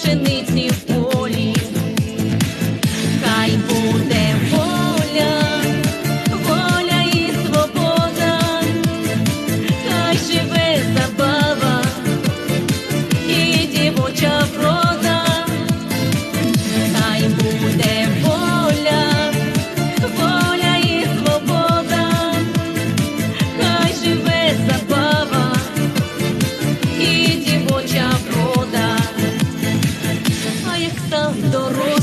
Action needs to проектов дорог.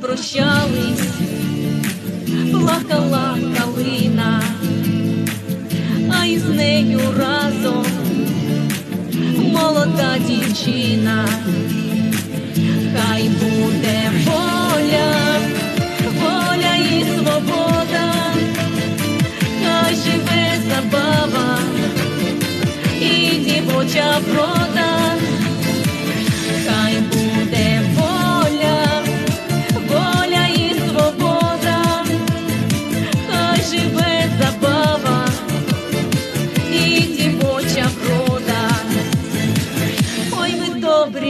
прощались, плакала калина, а із нею разом молода дівчина, хай буде воля, воля і свобода, хай живе забава і дівоча прода. Ми